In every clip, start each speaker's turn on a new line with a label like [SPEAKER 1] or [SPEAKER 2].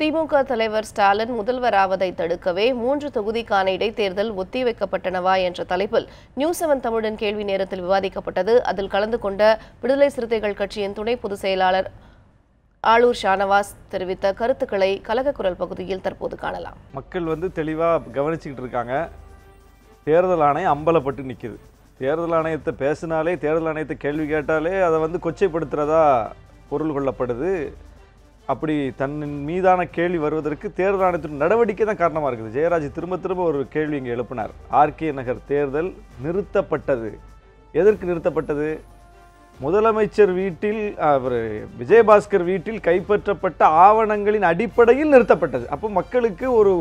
[SPEAKER 1] திமுக தலைவர் ஸ்டாலின் முதல்வராவதை தடுக்கவே மூன்று தொகுதிக்கான இடைத்தேர்தல் ஒத்திவைக்கப்பட்டனவா என்ற தலைப்பில் நியூஸ் செவன் தமிழன் கேள்வி நேரத்தில் விவாதிக்கப்பட்டது. அதில் கலந்து கொண்ட விடுதலை சிறுத்தைகள் கட்சியின் துணை பொதுச் செயலாளர் ஆளூர் ஷானவாஸ் தெரிவித்த கருத்துக்களை கலகக்குரல் பகுதியில் தற்போது காணலாம்.
[SPEAKER 2] மக்கள் வந்து தெளிவாக கவனிச்சுக்கிட்டு இருக்காங்க. தேர்தல் ஆணையம் அம்பலப்பட்டு நிற்குது தேர்தல் ஆணையத்தை பேசினாலே தேர்தல் ஆணையத்தை கேள்வி கேட்டாலே அதை வந்து கொச்சைப்படுத்துகிறதா பொருள் கொள்ளப்படுது. அப்படி தன் மீதான கேள்வி வருவதற்கு தேர்தல் ஆணையத்தின் நடவடிக்கை தான் காரணமாக இருக்குது. ஜெயராஜ் திரும்ப திரும்ப ஒரு கேள்வி இங்கே எழுப்பினார். ஆர்கே நகர் தேர்தல் நிறுத்தப்பட்டது. எதற்கு நிறுத்தப்பட்டது? முதலமைச்சர் வீட்டில் அவர் விஜயபாஸ்கர் வீட்டில் கைப்பற்றப்பட்ட ஆவணங்களின் அடிப்படையில் நிறுத்தப்பட்டது. அப்போ மக்களுக்கு ஒரு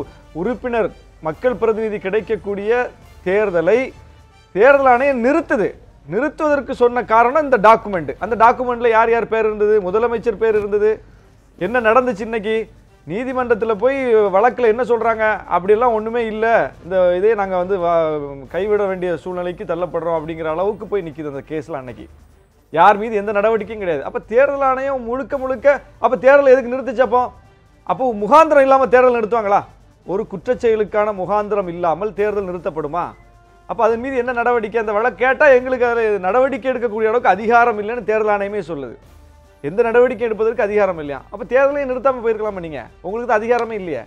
[SPEAKER 2] உறுப்பினர் மக்கள் பிரதிநிதி கிடைக்கக்கூடிய தேர்தலை தேர்தல் ஆணையம் நிறுத்துது. நிறுத்துவதற்கு சொன்ன காரணம் இந்த டாக்குமெண்ட். அந்த டாக்குமெண்ட்ல யார் யார் பேர் இருந்தது? முதலமைச்சர் பேர் இருந்தது. என்ன நடந்துச்சு இன்னைக்கு? நீதிமன்றத்தில் போய் வழக்கில் என்ன சொல்கிறாங்க அப்படியெல்லாம் ஒன்றுமே இல்லை. இந்த இதே நாங்கள் வந்து கைவிட வேண்டிய சூழ்நிலைக்கு தள்ளப்படுறோம் அப்படிங்கிற அளவுக்கு போய் நிற்கிது அந்த கேஸில் அன்னைக்கு. யார் மீது எந்த நடவடிக்கையும் கிடையாது. அப்போ தேர்தல் ஆணையம் முழுக்க முழுக்க அப்போ தேர்தல் எதுக்கு நிறுத்திச்சப்போ அப்போ? முகாந்திரம் இல்லாமல் தேர்தல் நிறுத்துவாங்களா? ஒரு குற்றச்செயலுக்கான முகாந்திரம் இல்லாமல் தேர்தல் நிறுத்தப்படுமா? அப்போ அதன் மீது என்ன நடவடிக்கை? அந்த வழக்கு கேட்டால் எங்களுக்கு அதில் நடவடிக்கை எடுக்கக்கூடிய அளவுக்கு அதிகாரம் இல்லைன்னு தேர்தல் ஆணையமே சொல்லுது. எந்த நடவடிக்கை எடுப்பதற்கு அதிகாரம் இல்லையா? அப்போ தேர்தலையும் நிறுத்தாமல் போயிருக்கலாமா நீங்கள் உங்களுக்கு தான் அதிகாரமே இல்லையே.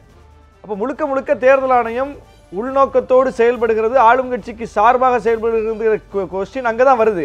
[SPEAKER 2] அப்போ முழுக்க முழுக்க தேர்தல் ஆணையம் உள்நோக்கத்தோடு செயல்படுகிறது ஆளும் கட்சிக்கு சார்பாக செயல்படுகிறது கொஸ்டின் அங்கே தான் வருது.